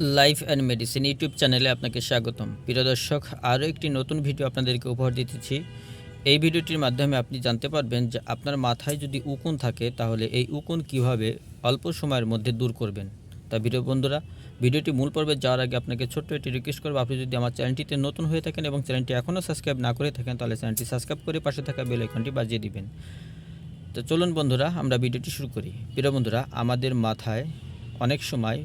Life and medicine YouTube চ্যানেলে আপনাকে স্বাগতম। প্রিয় দর্শক, আরও একটি নতুন ভিডিও আপনাদেরকে উপহার দিতেছি। এই ভিডিওটির মাধ্যমে আপনি জানতে পারবেন যে আপনার মাথায় যদি উকুন থাকে, তাহলে এই উকুন কীভাবে অল্প সময়ের মধ্যে দূর করবেন। তা ভিডিও বন্ধুরা, ভিডিওটি মূল পর্বে যাওয়ার আগে আপনাকে ছোট্ট একটি রিকোয়েস্ট করব, আপনি যদি আমার চ্যানেলটিতে নতুন হয়ে থাকেন এবং চ্যানেলটি এখনও সাবস্ক্রাইব না করে থাকেন, তাহলে চ্যানেলটি সাবস্ক্রাইব করে পাশে থাকা বেল আইকনটি বাজিয়ে দিবেন। তো চলুন বন্ধুরা, আমরা ভিডিওটি শুরু করি। প্রিয় বন্ধুরা, আমাদের মাথায় অনেক সময়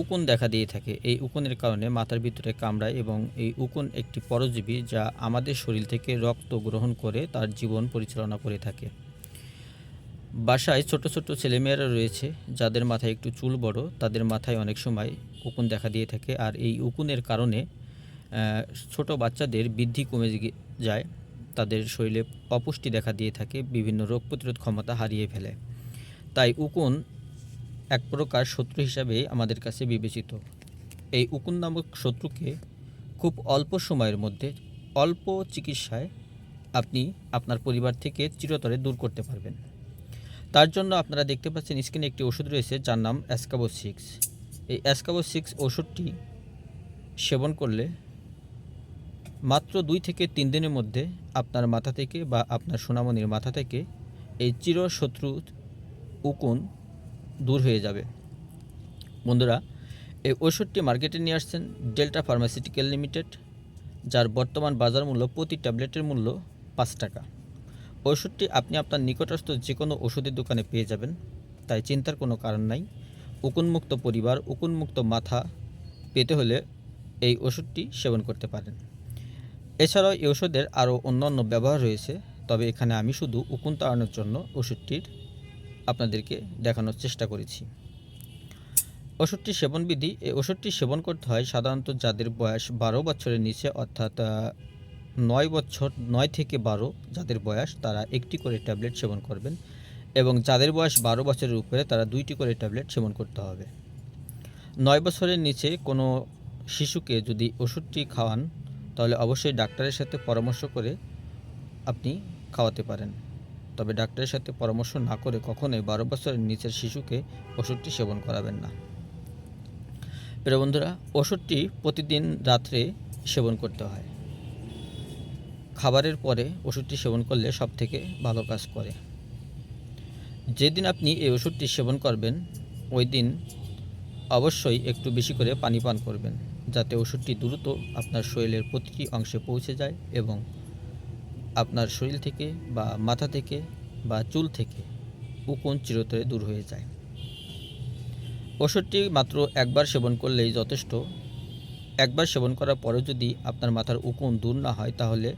উকুন দেখা দিয়ে থাকে। এই উকুনের কারণে মাথার ভিতরে কামড়ায় এবং এই উকুন একটি পরজীবী যা আমাদের শরীর থেকে রক্ত গ্রহণ করে তার জীবন পরিচালনা করে থাকে। বাসায় ছোট ছোট ছেলেমেয়েরা রয়েছে, যাদের মাথায় একটু চুল বড়, তাদের মাথায় অনেক সময় উকুন দেখা দিয়ে থাকে আর এই উকুনের কারণে ছোট বাচ্চাদের বৃদ্ধি কমে যায়। তাদের শরীরে অপুষ্টি দেখা দিয়ে থাকে, বিভিন্ন রোগ প্রতিরোধ ক্ষমতা হারিয়ে ফেলে। তাই উকুন এক প্রকার শত্রু হিসাবে আমাদের কাছে বিবেচিত। এই উকুন নামক শত্রুকে খুব অল্প সময়ের মধ্যে অল্প চিকিৎসায় আপনি আপনার পরিবার থেকে চিরতরে দূর করতে পারবেন। তার জন্য আপনারা দেখতে পাচ্ছেন স্ক্রিনে একটি ওষুধ রয়েছে যার নাম অ্যাসকাবো সিক্স এই অ্যাসকাবো সিক্স ওষুধটি সেবন করলে মাত্র দুই থেকে তিন দিনের মধ্যে আপনার মাথা থেকে বা আপনার সোনামণির মাথা থেকে এই চিরশত্রু উকুন দূর হয়ে যাবে। বন্ধুরা, এই ওষুধটি মার্কেটে নিয়ে আসছেন ডেল্টা ফার্মাসিউটিক্যাল লিমিটেড, যার বর্তমান বাজার মূল্য প্রতি ট্যাবলেটের মূল্য পাঁচ টাকা। ওষুধটি আপনি আপনার নিকটস্থ যে কোনো ওষুধের দোকানে পেয়ে যাবেন, তাই চিন্তার কোনো কারণ নাই। উকুনমুক্ত পরিবার, উকুনমুক্ত মাথা পেতে হলে এই ওষুধটি সেবন করতে পারেন। এছাড়াও এই ওষুধের আরও অন্যান্য ব্যবহার রয়েছে, তবে এখানে আমি শুধু উকুন তাড়ানোর জন্য ওষুধটির আপনাদেরকে দেখানোর চেষ্টা করেছি। ওষুধটি সেবনবিধি, এই ওষুধটি সেবন করতে হয় সাধারণত যাদের বয়স বারো বছরের নিচে অর্থাৎ নয় বছর, নয় থেকে বারো যাদের বয়স, তারা একটি করে ট্যাবলেট সেবন করবেন এবং যাদের বয়স বারো বছরের উপরে, তারা দুইটি করে ট্যাবলেট সেবন করতে হবে। নয় বছরের নিচে কোনো শিশুকে যদি ওষুধটি খাওয়ান, তাহলে অবশ্যই ডাক্তারের সাথে পরামর্শ করে আপনি খাওয়াতে পারেন। তবে ডাক্তারের সাথে পরামর্শ না করে কখনোই বারো বছরের নিচের শিশুকে ওষুধটি সেবন করাবেন না। প্রিয় বন্ধুরা, ওষুধটি প্রতিদিন রাত্রে সেবন করতে হয়। খাবারের পরে ওষুধটি সেবন করলে সব থেকে ভালো কাজ করে। যেদিন আপনি এই ওষুধটি সেবন করবেন, ওই দিন অবশ্যই একটু বেশি করে পানি পান করবেন, যাতে ওষুধটি দ্রুত আপনার শরীরের প্রতিটি অংশে পৌঁছে যায় এবং আপনার শরীর থেকে বা মাথা থেকে বা চুল থেকে উকুন চিরতরে দূর হয়ে যায়। ওষুধটি মাত্র একবার সেবন করলেই যথেষ্ট। একবার সেবন করার পরে যদি আপনার মাথার উকুন দূর না হয় তাহলে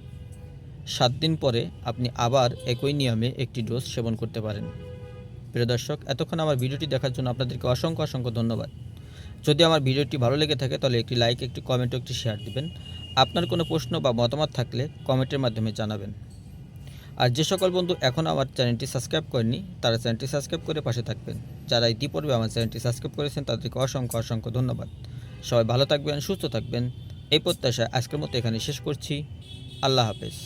সাত দিন পরে আপনি আবার একই নিয়মে একটি ডোজ সেবন করতে পারেন। প্রিয় দর্শক, এতক্ষণ আমার ভিডিওটি দেখার জন্য আপনাদেরকে অসংখ্য অসংখ্য ধন্যবাদ। যদি আমার ভিডিওটি ভালো লেগে থাকে তাহলে একটি লাইক একটি কমেন্ট একটি শেয়ার দিবেন। আপনার কোনো প্রশ্ন বা মতামত থাকলে কমেন্টের মাধ্যমে জানাবেন। আর যে সকল বন্ধু এখন আমার চ্যানেলটি সাবস্ক্রাইব করেনি তারা চ্যানেলটি সাবস্ক্রাইব করে পাশে থাকবেন। যারা ইতিপূর্বে আমার চ্যানেলটি সাবস্ক্রাইব করেছেন, তাদেরকে অসংখ্য অসংখ্য ধন্যবাদ। সবাই ভালো থাকবেন, সুস্থ থাকবেন। এই প্রত্যাশায় আজকের মতো এখানে শেষ করছি। আল্লাহ হাফেজ।